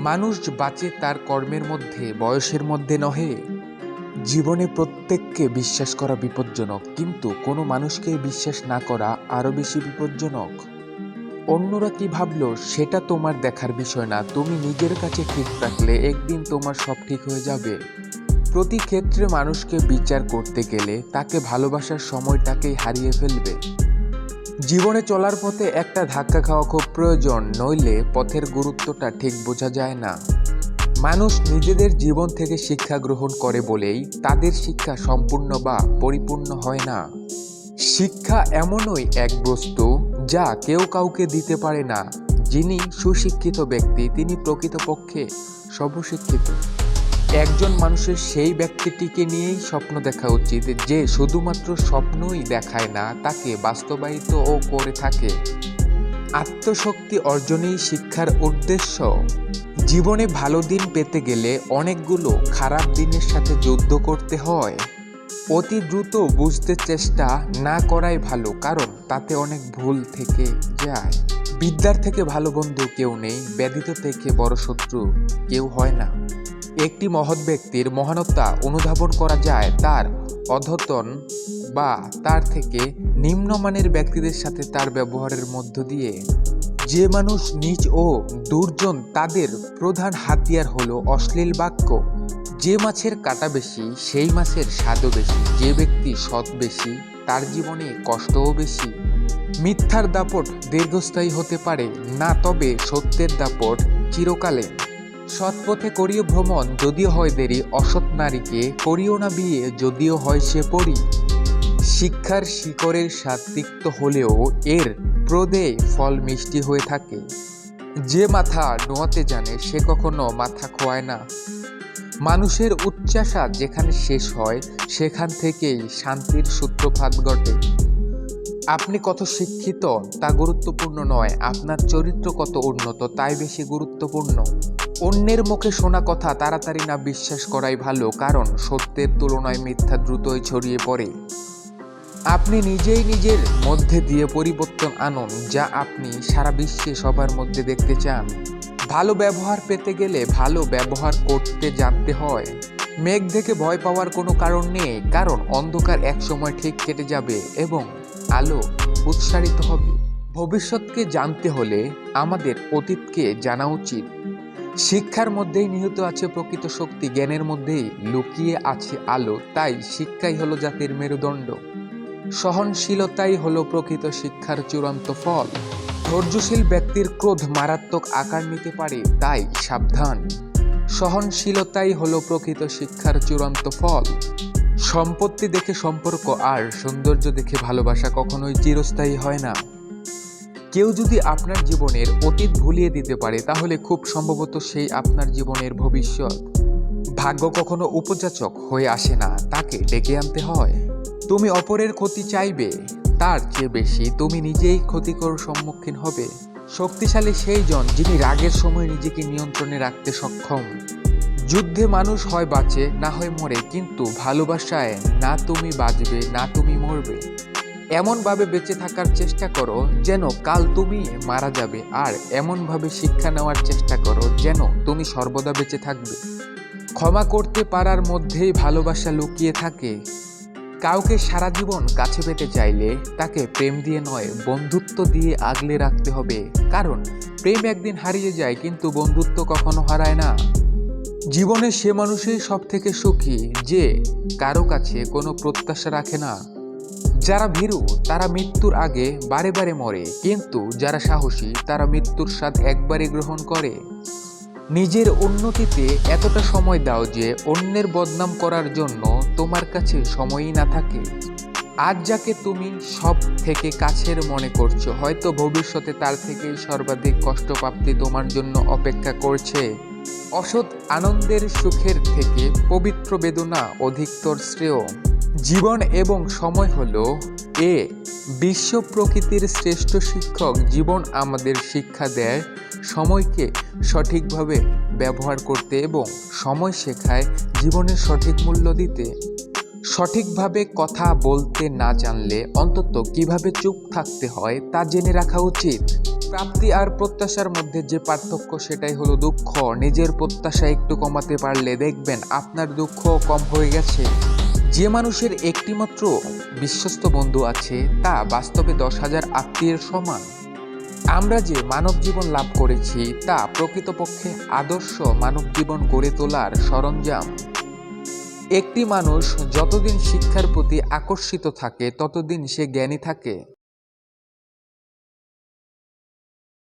মানুষ বাঁচে তার কর্মের মধ্যে, বয়সের মধ্যে নহে। জীবনে প্রত্যেককে বিশ্বাস করা বিপজ্জনক, কিন্তু কোনো মানুষকে বিশ্বাস না করা আরও বেশি বিপজ্জনক। অন্যরা কি ভাবলো, সেটা তোমার দেখার বিষয় না, তুমি নিজের কাছে ঠিক থাকলে একদিন তোমার সব ঠিক হয়ে যাবে। প্রতি ক্ষেত্রে মানুষকে বিচার করতে গেলে তাকে ভালোবাসার সময়টাকেই হারিয়ে ফেলবে। জীবনে চলার পথে একটা ধাক্কা খাওয়া খুব প্রয়োজন, নইলে পথের গুরুত্বটা ঠিক বোঝা যায় না। মানুষ নিজেদের জীবন থেকে শিক্ষা গ্রহণ করে বলেই তাদের শিক্ষা সম্পূর্ণ বা পরিপূর্ণ হয় না। শিক্ষা এমনই এক বস্তু যা কেউ কাউকে দিতে পারে না। যিনি সুশিক্ষিত ব্যক্তি, তিনি প্রকৃতপক্ষে সর্বশিক্ষিত। একজন মানুষের সেই ব্যক্তিটিকে নিয়েই স্বপ্ন দেখা উচিত, যে শুধুমাত্র স্বপ্নই দেখায় না, তাকে বাস্তবায়িত ও করে থাকে। আত্মশক্তি অর্জনেই শিক্ষার উদ্দেশ্য। জীবনে ভালো দিন পেতে গেলে অনেকগুলো খারাপ দিনের সাথে যুদ্ধ করতে হয়। অতি দ্রুত বুঝতে চেষ্টা না করাই ভালো, কারণ তাতে অনেক ভুল থেকে যায়। বিদ্যার থেকে ভালো বন্ধু কেউ নেই ব্যাধিত থেকে বড় শত্রু কেউ হয় না। একটি মহৎ ব্যক্তির মহানতা অনুধাবন করা যায়, তার অধতন বা তার থেকে নিম্নমানের ব্যক্তিদের সাথে তার ব্যবহারের মধ্য দিয়ে। যে মানুষ নিজ ও দুর্জন তাদের প্রধান হাতিয়ার হলো অশ্লীল বাক্য। যে মাছের কাটা বেশি, সেই মাছের স্বাদও বেশি। যে ব্যক্তি সৎ বেশি, তার জীবনে কষ্টও বেশি। মিথ্যার দাপট দীর্ঘস্থায়ী হতে পারে, না তবে সত্যের দাপট চিরকালীন সৎপথে করিও ভ্রমণ, যদিও হয় দেরি। অসৎ নারীকে করিও না বিয়ে, যদিও হয় সে পরি। শিক্ষার শিকড়ের স্বাদ তিক্ত হলেও এর প্রদে ফল মিষ্টি হয়ে থাকে। যে মাথা নোয়াতে জানে, সে কখনো মাথা খোয়ায় না। মানুষের উচ্চাসা যেখানে শেষ হয়, সেখান থেকেই শান্তির সূত্রপাত ঘটে। আপনি কত শিক্ষিত, তা গুরুত্বপূর্ণ নয়। আপনার চরিত্র কত উন্নত, তাই বেশি গুরুত্বপূর্ণ। অন্যের মুখে শোনা কথা তাড়াতাড়ি না বিশ্বাস করাই ভালো, কারণ সত্যের তুলনায় মিথ্যা দ্রুতই ছড়িয়ে পড়ে। আপনি নিজেই নিজের মধ্যে দিয়ে পরিবর্তন আনুন, যা আপনি সারা বিশ্বে সবার মধ্যে দেখতে চান। ভালো ব্যবহার পেতে গেলে ভালো ব্যবহার করতে জানতে হয়। মেঘ থেকে ভয় পাওয়ার কোনো কারণ নেই, কারণ অন্ধকার এক সময় ঠিক কেটে যাবে এবং আলো উৎসারিত হবে। ভবিষ্যৎকে জানতে হলে আমাদের অতীতকে জানা উচিত। শিক্ষার মধ্যেই নিহিত আছে প্রকৃত শক্তি, জ্ঞানের মধ্যেই লুকিয়ে আছে আলো, তাই শিক্ষাই হলো জাতির মেরুদণ্ড। সহনশীলতাই হলো প্রকৃত শিক্ষার চূড়ান্ত ফল। ধৈর্যশীল ব্যক্তির ক্রোধ মারাত্মক আকার নিতে পারে, তাই সাবধান। সহনশীলতাই হলো প্রকৃত শিক্ষার চূড়ান্ত ফল। সম্পত্তি দেখে সম্পর্ক, আর সৌন্দর্য দেখে ভালোবাসা কখনোই চিরস্থায়ী হয় না। কেউ যদি আপনার জীবনের অতীত ভুলিয়ে দিতে পারে, তাহলে খুব সম্ভবত সেই আপনার জীবনের ভবিষ্যৎ ভাগ্য কখনো উপযাচক হয়ে আসে না, তাকে ডেকে আনতে হয়। তুমি অপরের ক্ষতি চাইবে, তার চেয়ে বেশি তুমি নিজেই ক্ষতিকর সম্মুখীন হবে। শক্তিশালী সেই জন যিনি রাগের সময় নিজেকে নিয়ন্ত্রণে রাখতে সক্ষম। যুদ্ধে মানুষ হয় বাঁচে, না হয় মরে, কিন্তু ভালোবাসায় না তুমি বাঁচবে, না তুমি মরবে। এমনভাবে বেঁচে থাকার চেষ্টা করো যেন কাল তুমি মারা যাবে, আর এমনভাবে শিক্ষা নেওয়ার চেষ্টা করো যেন তুমি সর্বদা বেঁচে থাকবে। ক্ষমা করতে পারার মধ্যেই ভালোবাসা লুকিয়ে থাকে। কাউকে সারা জীবন কাছে পেতে চাইলে তাকে প্রেম দিয়ে নয়, বন্ধুত্ব দিয়ে আগলে রাখতে হবে। কারণ প্রেম একদিন হারিয়ে যায়, কিন্তু বন্ধুত্ব কখনো হারায় না। জীবনে সে মানুষই সব থেকে সুখী, যে কারও কাছে কোনো প্রত্যাশা রাখে না। যারা ভীরু, তারা মৃত্যুর আগে বারে বারে মরে, কিন্তু যারা সাহসী, তারা মৃত্যুর স্বাদ একবারে গ্রহণ করে। নিজের উন্নতিতে এতটা সময় দাও যে অন্যের বদনাম করার জন্য তোমার কাছে সময়ই না থাকে। আজ যাকে তুমি সব থেকে কাছের মনে করছ, হয়তো ভবিষ্যতে তার থেকেই সর্বাধিক কষ্টপ্রাপ্তি তোমার জন্য অপেক্ষা করছে। অসৎ আনন্দের সুখের থেকে পবিত্র বেদনা অধিকতর শ্রেয়। জীবন এবং সময় হল এ। বিশ্ব প্রকৃতির শ্রেষ্ঠ শিক্ষক জীবন আমাদের শিক্ষা দেয়, সময়কে সঠিকভাবে ব্যবহার করতে এবং সময় শেখায় জীবনের সঠিক মূল্য দিতে। সঠিকভাবে কথা বলতে না জানলে অন্তত কীভাবে চুপ থাকতে হয় তা জেনে রাখা উচিত। প্রাপ্তি আর প্রত্যাশার মধ্যে যে পার্থক্য সেটাই হলো দুঃখ। নিজের প্রত্যাশা একটু কমাতে পারলে দেখবেন আপনার দুঃখ কম হয়ে গেছে। যে মানুষের একটিমাত্র বিশ্বস্ত বন্ধু আছে, তা বাস্তবে দশ হাজার আত্মীয়ের সমান। আমরা যে মানব জীবন লাভ করেছি, তা প্রকৃতপক্ষে আদর্শ মানব জীবন গড়ে তোলার সরঞ্জাম। একটি মানুষ যতদিন শিক্ষার প্রতি আকর্ষিত থাকে, ততদিন সে জ্ঞানী থাকে।